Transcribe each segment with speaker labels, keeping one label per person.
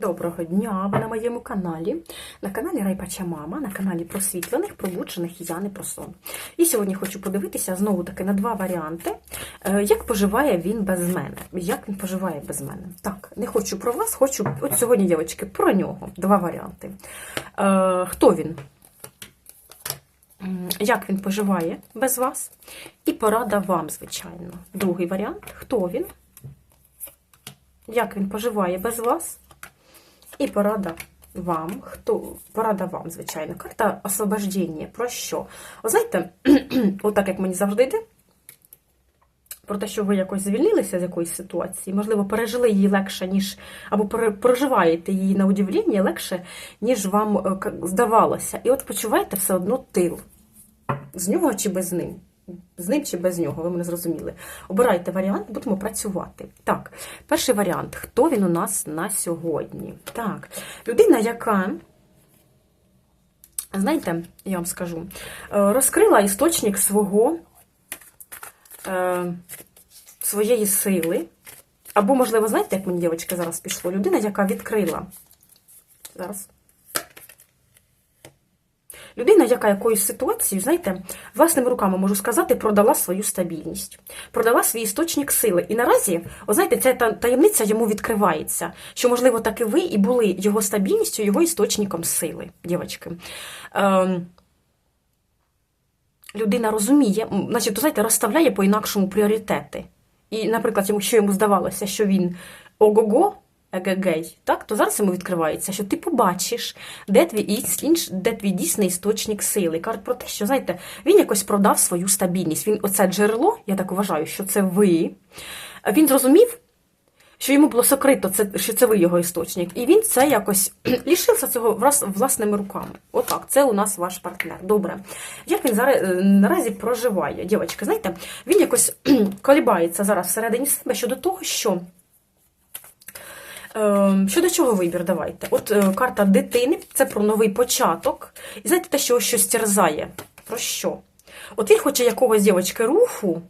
Speaker 1: Доброго дня! Ви на моєму каналі, на каналі Райпача Мама, на каналі просвітлених, пробуджених і я не про сон. І сьогодні хочу подивитися знову таки на два варіанти, е, як поживає він без мене. Як він поживає без мене. Так, не хочу про вас, хочу от сьогодні, дівчатки, про нього. Два варіанти. Е, Хто він? Як він поживає без вас? І порада вам, звичайно. Другий варіант. Хто він? Як він поживає без вас? І порада вам, хто порада вам, звичайно, карта освобождення. Про що? О, знаєте, отак як мені завжди йде, про те, що ви якось звільнилися з якоїсь ситуації, можливо, пережили її легше, ніж, або проживаєте її на удивлення легше, ніж вам е, здавалося. І от почуваєте все одно тил. З нього чи без ним? З ним чи без нього, ви мене зрозуміли. Обирайте варіант, будемо працювати. Так, перший варіант. Хто він у нас на сьогодні? Так, людина, яка, знаєте, я вам скажу, е, розкрила істочник свого, е, своєї сили. Або, можливо, знаєте, як мені дівчатка зараз пішло? Людина, яка відкрила. Зараз. Людина, яка якоюсь ситуацією, знаєте, власними руками можу сказати, продала свою стабільність, продала свій істочник сили. І наразі, о, знаєте, ця таємниця йому відкривається, що, можливо, так і ви і були його стабільністю, його істочником сили, дівчатки. Ем, людина розуміє, значить, то, знаєте, розставляє по-інакшому пріоритети. І, наприклад, що йому здавалося, що він ого-го, егегей, так, то зараз йому відкривається, що ти побачиш, де твій, де твій дійсний істочник сили. Кажуть про те, що, знаєте, він якось продав свою стабільність. Він, оце джерело, я так вважаю, що це ви. Він зрозумів, що йому було сокрито, це, що це ви його істочник. І він це якось лишився цього враз- власними руками. Отак, це у нас ваш партнер. Добре. Як він зараз е, наразі проживає? Дівчатка, знаєте, він якось колібається зараз всередині себе щодо того, що. Е, Щодо чого вибір, давайте. От е, карта дитини це про новий початок. І знаєте, те, що щось терзає. Про що? От він хоче якогось дівчатки руху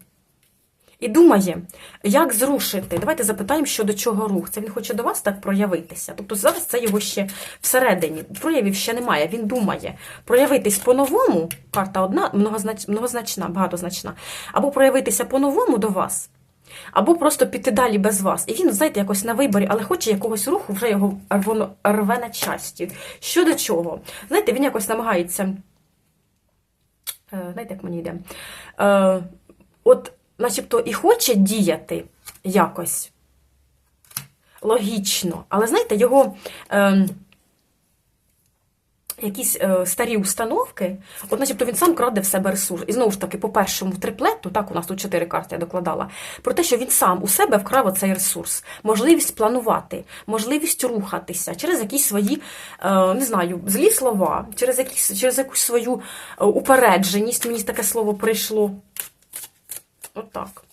Speaker 1: і думає, як зрушити. Давайте запитаємо, щодо чого рух. Це він хоче до вас так проявитися. Тобто зараз це його ще всередині. Проявів ще немає. Він думає проявитись по-новому. Карта одна, многозначна, багатозначна, або проявитися по-новому до вас. Або просто піти далі без вас. І він, знаєте, якось на виборі, але хоче якогось руху, вже його воно рве на часті. Щодо чого? Знаєте, він якось намагається. е, Знаєте, як мені йде? Е, От, начебто, і хоче діяти якось логічно, але знаєте, його. Якісь е, старі установки, от начебто він сам краде в себе ресурс. І знову ж таки, по першому триплету, так у нас тут чотири карти я докладала, про те, що він сам у себе вкрав оцей ресурс, можливість планувати, можливість рухатися через якісь свої, е, не знаю, злі слова, через якісь, через якусь свою е, упередженість, мені таке слово прийшло. Отак.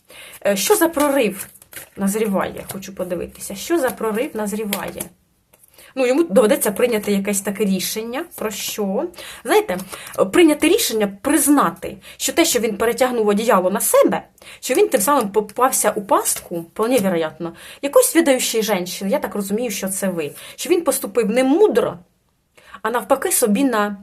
Speaker 1: Е, Що за прорив назріває? Хочу подивитися. Що за прорив назріває? Ну, йому доведеться прийняти якесь таке рішення. Про що? Знаєте, прийняти рішення признати, що те, що він перетягнув одіяло на себе, що він тим самим попався у пастку, вполне вероятно, якоїсь відаючої жінки, я так розумію, що це ви. Що він поступив не мудро, а навпаки собі на.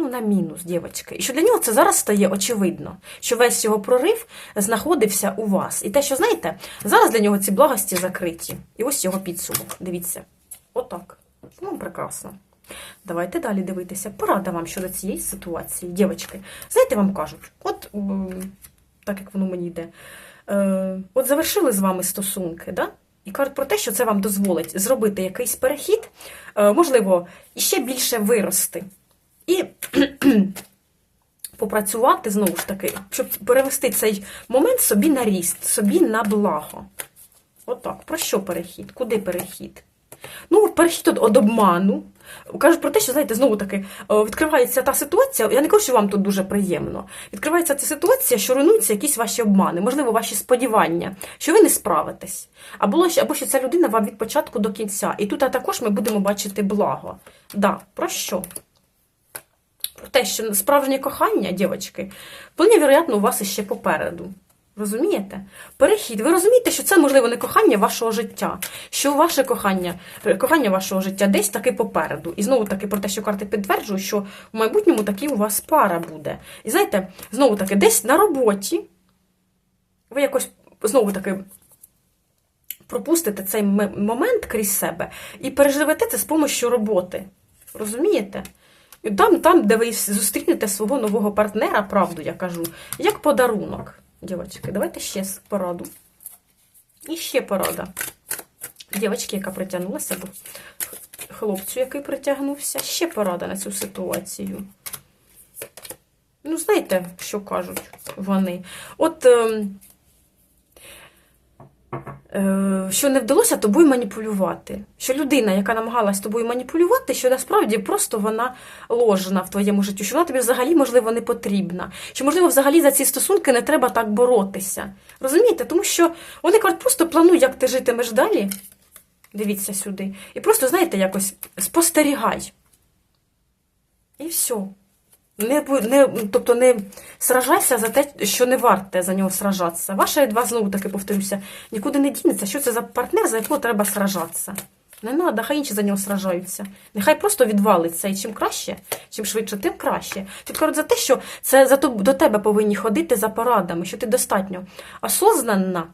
Speaker 1: Ну, на мінус, дівчатки. І що для нього це зараз стає очевидно, що весь його прорив знаходився у вас. І те, що знаєте, зараз для нього ці благості закриті. І ось його підсумок. Дивіться. Отак. Ну, прекрасно. Давайте далі дивитися. Порада вам щодо цієї ситуації, дівчатки. Знаєте, вам кажуть, от так як воно мені йде, е, от завершили з вами стосунки, да? І кажуть про те, що це вам дозволить зробити якийсь перехід, е, можливо, іще більше вирости. І попрацювати знову ж таки, щоб перевести цей момент собі на ріст, собі на благо. Отак. Про що перехід? Куди перехід? Ну, перехід від, обману. Кажуть про те, що, знаєте, знову таки е, відкривається та ситуація. Я не кажу, що вам тут дуже приємно. Відкривається ця ситуація, що руйнуються якісь ваші обмани, можливо, ваші сподівання, що ви не справитесь. Або, або що ця людина вам від початку до кінця. І тут також ми будемо бачити благо. Да, про що? Про те, що справжнє кохання, дівчатки, вполне вероятно, у вас іще попереду. Розумієте? Перехід. Ви розумієте, що це, можливо, не кохання вашого життя, що ваше кохання, кохання вашого життя десь таки попереду. І знову таки про те, що карти підтверджують, що в майбутньому таки у вас пара буде. І знаєте, знову таки, десь на роботі ви якось знову таки пропустите цей момент крізь себе і переживете це з допомогою роботи. Розумієте? Там, там, де ви зустрінете свого нового партнера, правду я кажу, як подарунок. Дівчатки, давайте ще пораду. І ще порада. Дівчатки, яка притягнулася, бо хлопцю, який притягнувся, ще порада на цю ситуацію. Ну, знаєте, що кажуть вони? От. Е, що не вдалося тобою маніпулювати. Що людина, яка намагалась тобою маніпулювати, що насправді просто вона ложна в твоєму житті, що вона тобі взагалі, можливо, не потрібна. Що, можливо, взагалі за ці стосунки не треба так боротися. Розумієте? Тому що вони кажуть, просто плануй, як ти житимеш далі. Дивіться сюди. І просто, знаєте, якось спостерігай. І все. Не, не, тобто не сражайся за те, що не варте за нього сражатися. Ваша два, знову таки повторюся, нікуди не дінеться. Що це за партнер, за якого треба сражатися? Не треба, хай інші за нього сражаються. Нехай просто відвалиться. І чим краще, чим швидше, тим краще. Тут кажуть за те, що це за то, до тебе повинні ходити за порадами, що ти достатньо осознанна.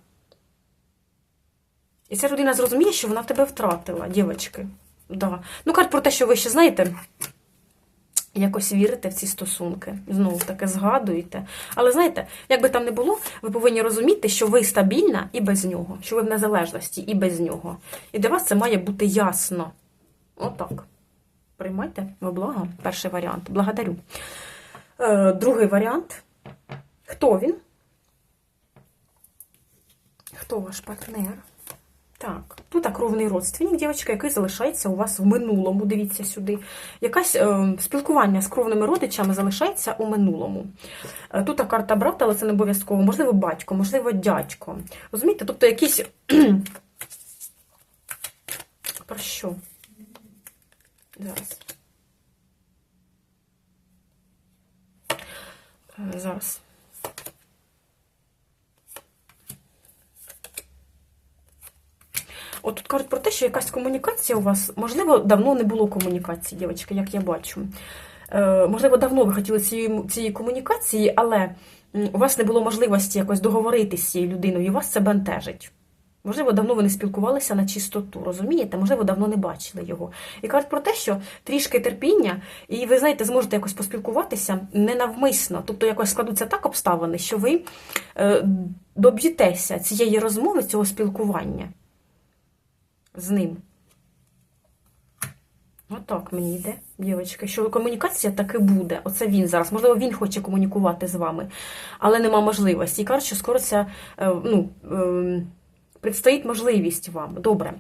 Speaker 1: І ця людина зрозуміє, що вона тебе втратила, дівчатки. Да. Ну, кажуть про те, що ви ще знаєте якось вірите в ці стосунки. Знову таки згадуєте. Але знаєте, як би там не було, ви повинні розуміти, що ви стабільна і без нього, що ви в незалежності і без нього. І для вас це має бути ясно. Отак. Приймайте во благо. Перший варіант. Благодарю. Е, Другий варіант. Хто він? Хто ваш партнер? Так, тут кровний родственник, дівчатка, який залишається у вас в минулому. Дивіться сюди. Якась е, спілкування з кровними родичами залишається у минулому. Е, тут карта брата, але це не обов'язково, можливо, батько, можливо, дядько. Розумієте? Тобто якісь. Про що? Зараз. Е, зараз. От тут кажуть про те, що якась комунікація у вас, можливо, давно не було комунікації, дівчатки, як я бачу. Е, Можливо, давно ви хотіли цієї, цієї комунікації, але у вас не було можливості якось договоритися з цією людиною, і вас це бентежить. Можливо, давно ви не спілкувалися на чистоту, розумієте? Можливо, давно не бачили його. І кажуть про те, що трішки терпіння, і ви знаєте, зможете якось поспілкуватися ненавмисно. Тобто якось складуться так обставини, що ви е, доб'єтеся цієї розмови, цього спілкування з ним. Отак мені йде, дівчатка, що комунікація таки буде. Оце він зараз. Можливо, він хоче комунікувати з вами, але нема можливості. І кажуть, що скоро це ну, предстоїть можливість вам. Добре.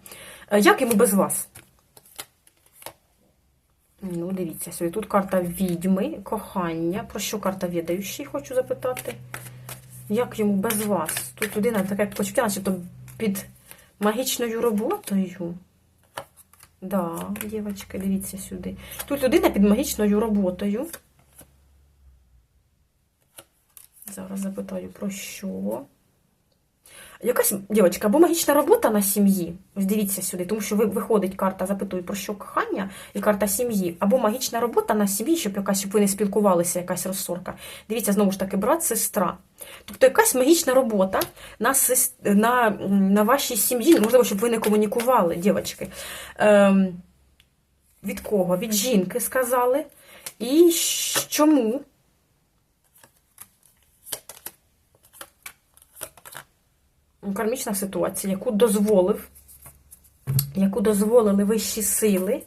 Speaker 1: Як йому без вас? Ну, дивіться, сюди. Тут карта відьми, кохання. Про що карта відаючий, хочу запитати. Як йому без вас? Тут людина таке почуття, начебто під магічною роботою. Да, дівчатки, дивіться сюди. Тут людина під магічною роботою. Зараз запитаю, про що. Якась дівчатка, або магічна робота на сім'ї. Дивіться сюди, тому що виходить карта, запитую, про що кохання, і карта сім'ї, або магічна робота на сім'ї, щоб якась, щоб ви не спілкувалися, якась розсорка. Дивіться, знову ж таки, брат, сестра. Тобто якась магічна робота на на, на вашій сім'ї, можливо, щоб ви не комунікували, дівчатки. Ем, від кого? Від жінки сказали. І чому? Кармічна ситуація, яку дозволив, яку дозволили вищі сили,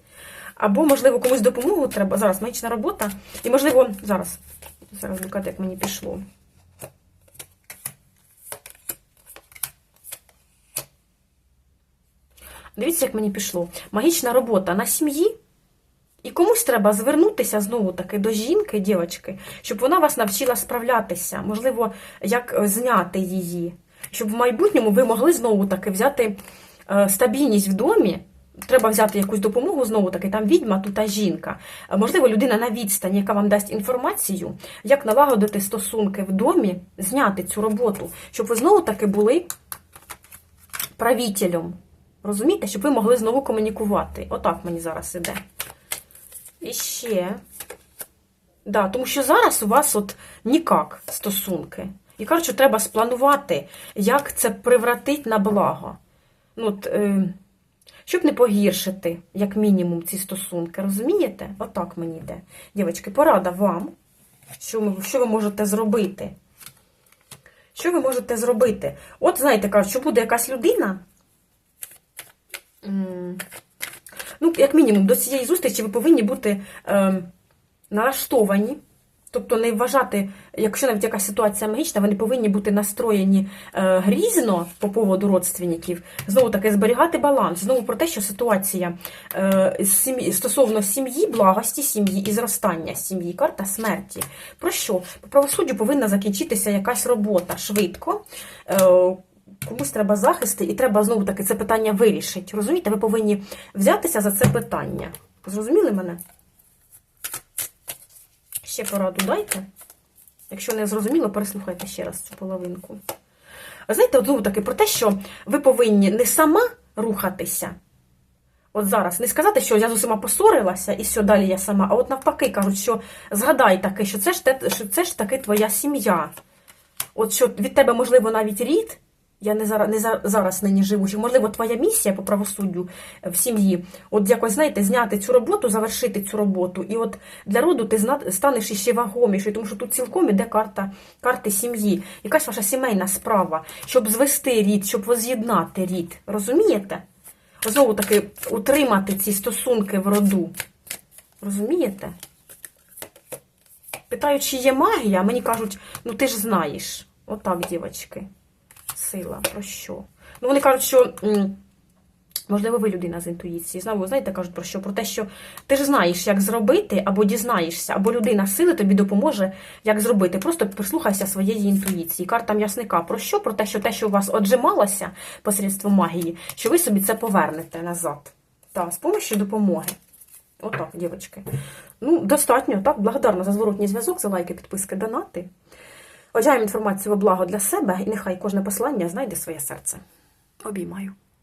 Speaker 1: або, можливо, комусь допомогу треба. Зараз магічна робота. І, можливо, зараз, зараз дукати, як мені пішло. Дивіться, як мені пішло. Магічна робота на сім'ї. І комусь треба звернутися знову-таки до жінки, дівчатки, щоб вона вас навчила справлятися, можливо, як зняти її щоб в майбутньому ви могли знову таки взяти е, стабільність в домі, треба взяти якусь допомогу, знову таки, там відьма, тут та жінка. Можливо, людина на відстані, яка вам дасть інформацію, як налагодити стосунки в домі, зняти цю роботу, щоб ви знову таки були правителем. Розумієте, щоб ви могли знову комунікувати. Отак мені зараз іде. І ще. Да, тому що зараз у вас от нікак стосунки. І коротше, треба спланувати, як це привратить на благо. Ну, от, е, щоб не погіршити, як мінімум, ці стосунки. Розумієте? Отак мені йде. Дівчатки, порада вам, що, що ви можете зробити. Що ви можете зробити? От, знаєте, кажуть, що буде якась людина. Ну, як мінімум, до цієї зустрічі ви повинні бути е, налаштовані. Тобто не вважати, якщо навіть якась ситуація магічна, вони повинні бути настроєні е, грізно по поводу родственників, знову таки зберігати баланс. Знову про те, що ситуація е, стосовно сім'ї, благості сім'ї і зростання сім'ї, карта смерті. Про що? По правосуддю повинна закінчитися якась робота швидко. Е, Комусь треба захисти, і треба знову таки це питання вирішити. Розумієте, ви повинні взятися за це питання. Зрозуміли мене? Ще пораду дайте. Якщо не зрозуміло, переслухайте ще раз цю половинку. Знаєте, от знову таки про те, що ви повинні не сама рухатися. От зараз не сказати, що я з усіма посорилася і все, далі я сама. А от навпаки кажуть, що згадай таки, що це ж, те, що це ж таки твоя сім'я. От що від тебе, можливо, навіть рід. Я не зараз, не за- зараз нині живу, можливо, твоя місія по правосуддю е, в сім'ї, от якось, знаєте, зняти цю роботу, завершити цю роботу. І от для роду ти станеш іще вагомішою, тому що тут цілком іде карта карти сім'ї, якась ваша сімейна справа, щоб звести рід, щоб воз'єднати рід. Розумієте? Знову таки, утримати ці стосунки в роду. Розумієте? Питають, чи є магія, мені кажуть, ну ти ж знаєш. Отак, дівчатки. Сила, про що? Ну, вони кажуть, що. Можливо, ви людина з інтуїції. Знову, знаєте, кажуть про що? Про те, що ти ж знаєш, як зробити, або дізнаєшся, або людина сили тобі допоможе, як зробити. Просто прислухайся своєї інтуїції. Карта м'ясника. Про що? Про те, що те, що у вас отжималося посередством магії, що ви собі це повернете назад. Так, з допомогою допомоги. Отак, дівчатки. Ну, достатньо, так, благодарна за зворотній зв'язок, за лайки, підписки, донати. Вважаємо інформацію во благо для себе, і нехай кожне послання знайде своє серце. Обіймаю.